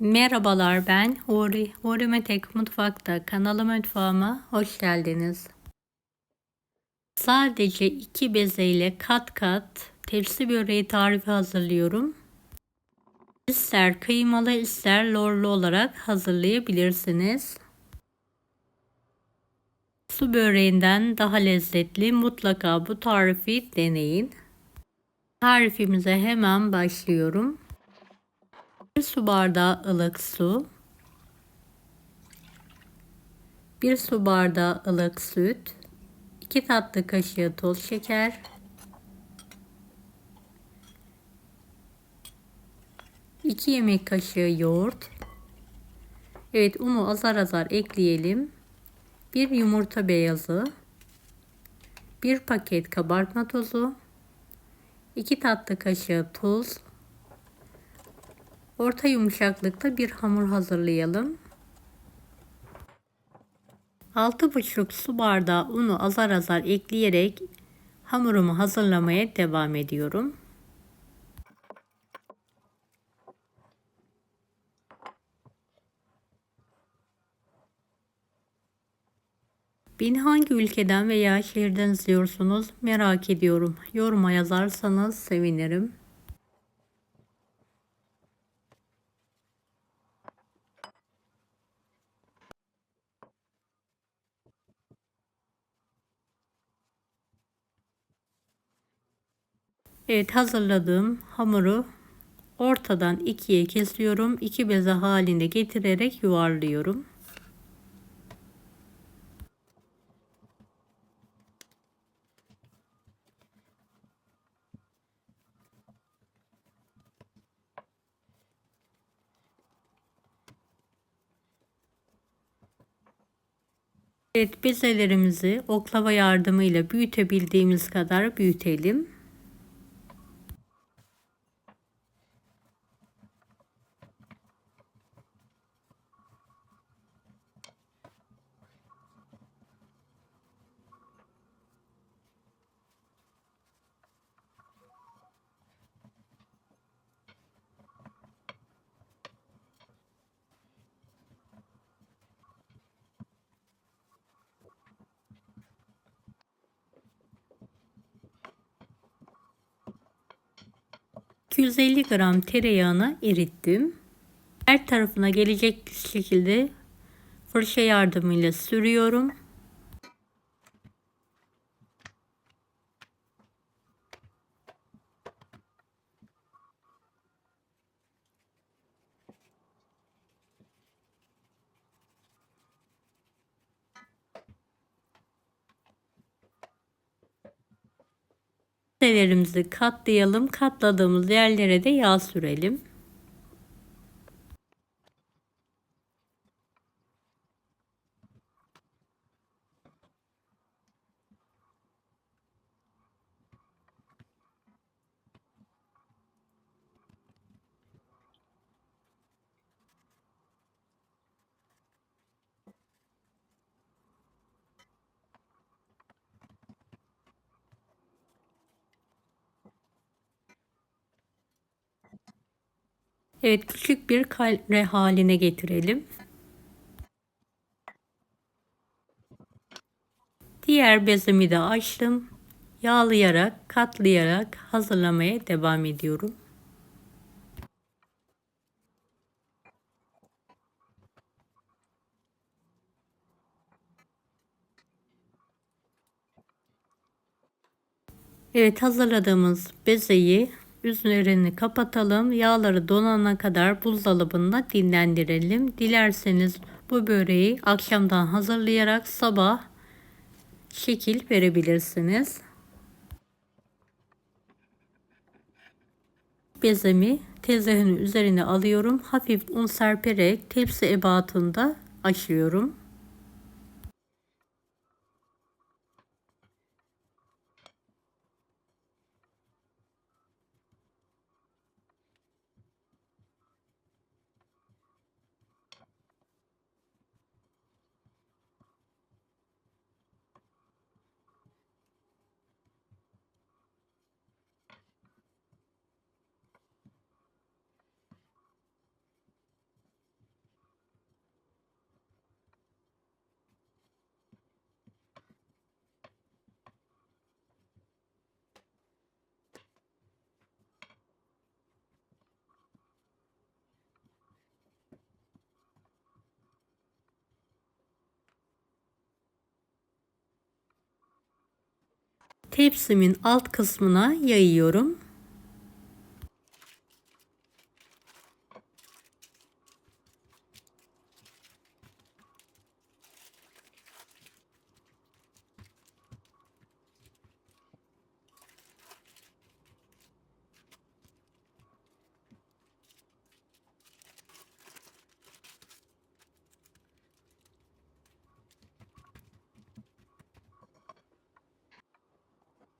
Merhabalar ben Huri. Huri Metek Mutfak'ta kanalı mutfağıma hoş geldiniz. Sadece iki bezeyle kat kat tepsi böreği tarifi hazırlıyorum. İster kıymalı ister lorlu olarak hazırlayabilirsiniz. Su böreğinden daha lezzetli mutlaka bu tarifi deneyin. Tarifimize hemen başlıyorum. 1 su bardağı ılık su, 1 su bardağı ılık süt, 2 tatlı kaşığı toz şeker, 2 yemek kaşığı yoğurt. Evet unu azar azar ekleyelim. 1 yumurta beyazı, 1 paket kabartma tozu, 2 tatlı kaşığı tuz, Orta yumuşaklıkta bir hamur hazırlayalım. 6,5 su bardağı unu azar azar ekleyerek hamurumu hazırlamaya devam ediyorum. Beni hangi ülkeden veya şehirden izliyorsunuz merak ediyorum. Yoruma yazarsanız sevinirim. Evet hazırladığım hamuru ortadan ikiye kesiyorum. iki beze haline getirerek yuvarlıyorum. Evet bezelerimizi oklava yardımıyla büyütebildiğimiz kadar büyütelim. ...250 gram tereyağını erittim. Her tarafına gelecek şekilde fırça yardımıyla sürüyorum. Köftelerimizi katlayalım. Katladığımız yerlere de yağ sürelim. Evet küçük bir kare haline getirelim. Diğer bezimi de açtım. Yağlayarak, katlayarak hazırlamaya devam ediyorum. Evet hazırladığımız bezeyi Üzerini kapatalım. Yağları donana kadar buzdolabında dinlendirelim. Dilerseniz bu böreği akşamdan hazırlayarak sabah şekil verebilirsiniz. Bezemi tezgahın üzerine alıyorum. Hafif un serperek tepsi ebatında açıyorum. Tepsimin alt kısmına yayıyorum.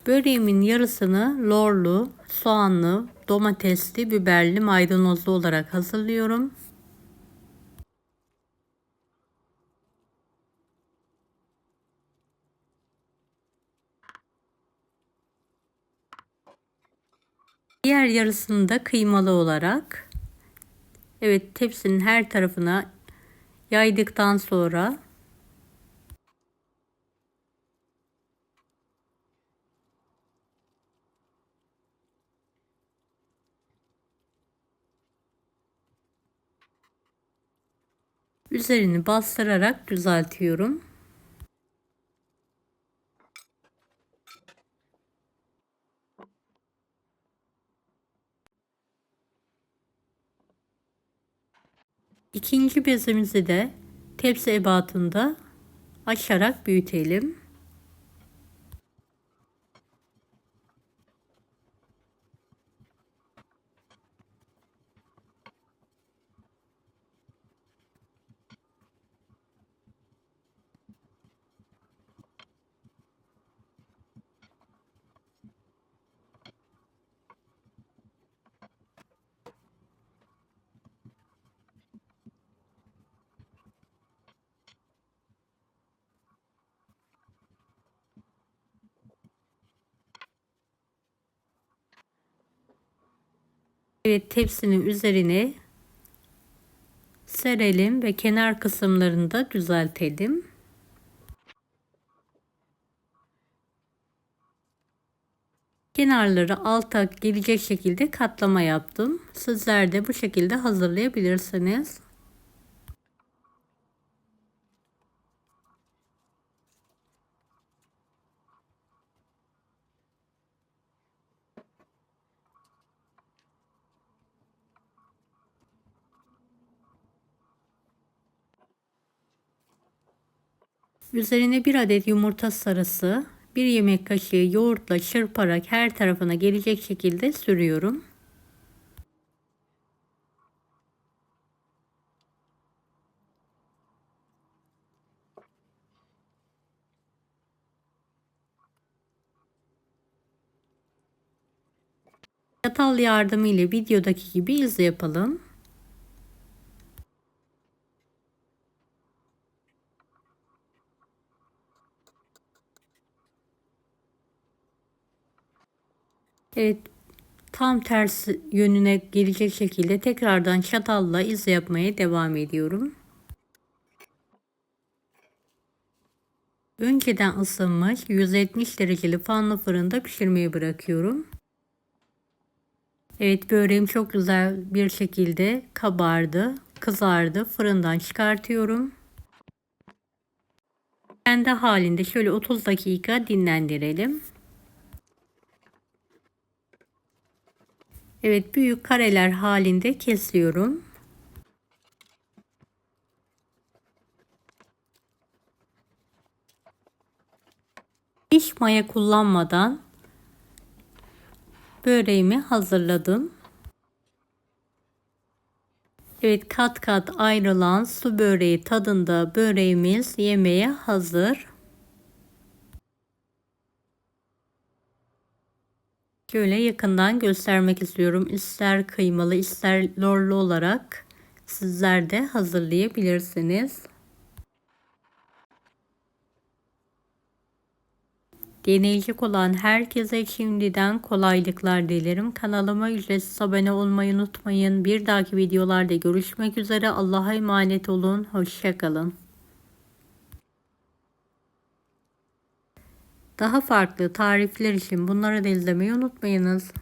Böreğimin yarısını lorlu, soğanlı, domatesli, biberli, maydanozlu olarak hazırlıyorum. Diğer yarısını da kıymalı olarak evet tepsinin her tarafına yaydıktan sonra Üzerini bastırarak düzeltiyorum. İkinci bezimizi de tepsi ebatında açarak büyütelim. Evet tepsinin üzerine serelim ve kenar kısımlarını da düzeltelim. Kenarları alta gelecek şekilde katlama yaptım. Sizler de bu şekilde hazırlayabilirsiniz. Üzerine bir adet yumurta sarısı, bir yemek kaşığı yoğurtla çırparak her tarafına gelecek şekilde sürüyorum. Çatal yardımıyla videodaki gibi iz yapalım. Evet tam tersi yönüne gelecek şekilde tekrardan çatalla iz yapmaya devam ediyorum. Önceden ısınmış 170 dereceli fanlı fırında pişirmeyi bırakıyorum. Evet böreğim çok güzel bir şekilde kabardı, kızardı. Fırından çıkartıyorum. Kendi halinde şöyle 30 dakika dinlendirelim. Evet büyük kareler halinde kesiyorum. Hiç maya kullanmadan böreğimi hazırladım. Evet kat kat ayrılan su böreği tadında böreğimiz yemeğe hazır. Şöyle yakından göstermek istiyorum. İster kıymalı ister lorlu olarak sizler de hazırlayabilirsiniz. Deneyecek olan herkese şimdiden kolaylıklar dilerim. Kanalıma ücretsiz abone olmayı unutmayın. Bir dahaki videolarda görüşmek üzere. Allah'a emanet olun. Hoşçakalın. Daha farklı tarifler için bunları da izlemeyi unutmayınız.